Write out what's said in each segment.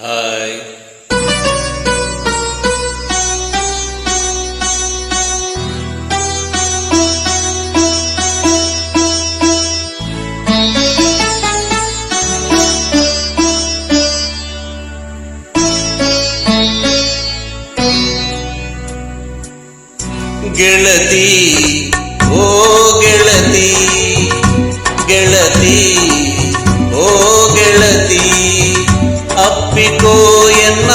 Hi ಗೆಳತಿ ಅಪ್ಪಿಕೋ ಎನ್ನ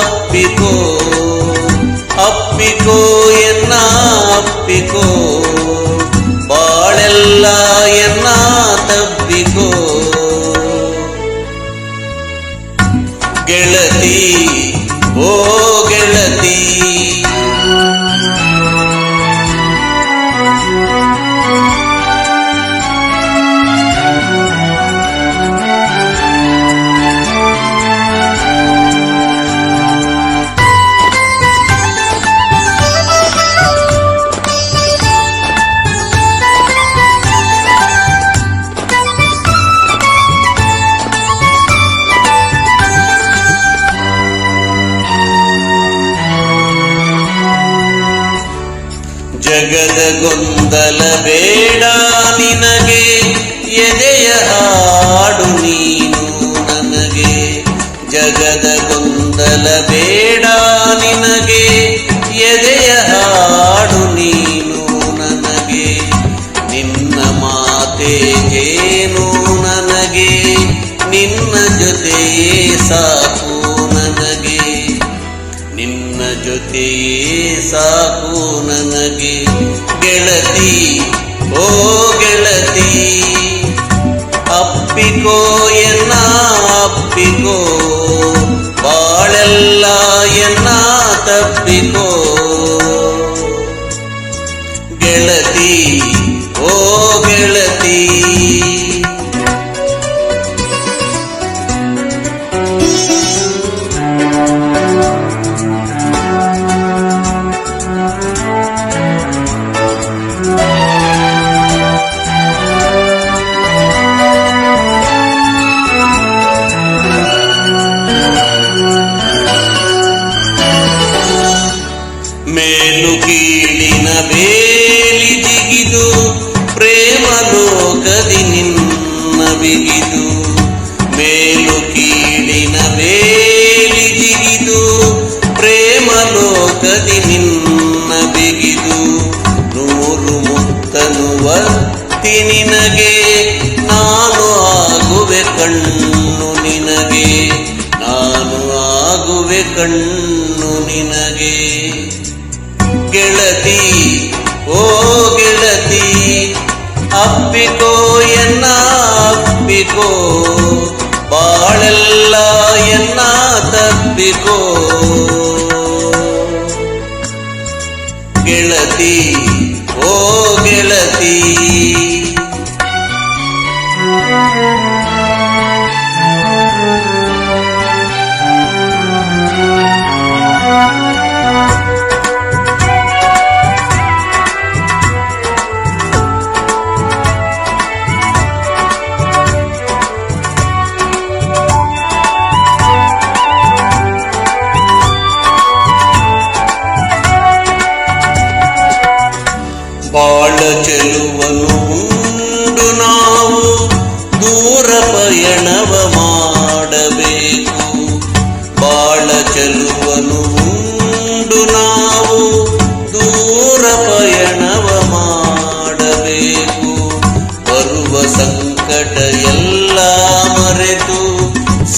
ಅಪ್ಪಿಕೋ ಅಪ್ಪಿಕೋ ಎನ್ನ ಅಪ್ಪಿಕೋ ಬಾಳೆಲ್ಲ ಎನ್ನ ತಬ್ಬಿಕೋ ಗೆಳತಿ ಓ ಜಗದ ಗೊಂದಲ ಬೇಡ ನಿನಗೆ, ಎದೆಯ ಹಾಡು ನೀನು ನನಗೆ. ಜಗದ ಗೊಂದಲ ಬೇಡ ನಿನಗೆ, ಎದೆಯ ಹಾಡು ನೀನು ನನಗೆ. ನಿನ್ನ ಮಾತೆ ಜೇನು ನನಗೆ, ನಿನ್ನ ಜೊತೆಯೇ ಸಾಕು ನನಗೆ. ನಿನ್ನ ಜೊತೆಯೇ ನನಗೆ ಗೆಳತಿ ಓ ಗೆಳತಿ ಅಪ್ಪಿಕೋ ಎನ್ನ ಅಪ್ಪಿಕೋ ಬಾಳೆಲ್ಲ ಎನ್ನ ತಪ್ಪಿಕೋ ಗೆಳತಿ ಓ ಗೆಳತಿ ಲೋಕದಿ ನಿನ್ನ ಬಿಗಿದು ನೂರು ಮುತ್ತನು ಒತ್ತಿ ನಿನಗೆ ನಾನು ಆಗುವೆ ಕಣ್ಣು ನಿನಗೆ, ನಾನು ಆಗುವೆ ಕಣ್ಣು ನಿನಗೆ. ಗೆಳತಿ, ಓ ಗೆಳತಿ, ಅಪ್ಪಿಕೋ ಎನ್ನ ಅಪ್ಪಿಕೋ, ಬಾಳೆಲ್ಲ ಎನ್ನ ತಪ್ಪಿಕೋ. Thank you.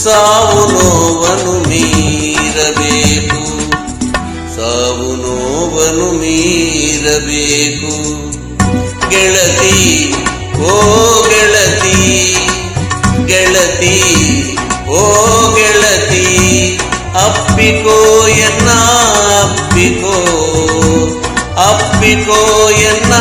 ಸಾವು ನೋವನು ಮೀರಬೇಕು. ಸಾವು ನೋವನು ಮೀರಬೇಕು. ಗೆಳತಿ, ಓ ಗೆಳತಿ ಗೆಳತಿ, ಓ ಗೆಳತಿ, ಅಪ್ಪಿಕೋ ಎನ್ನ ಅಪ್ಪಿಕೋ ಅಪ್ಪಿಕೋ ಎನ್ನ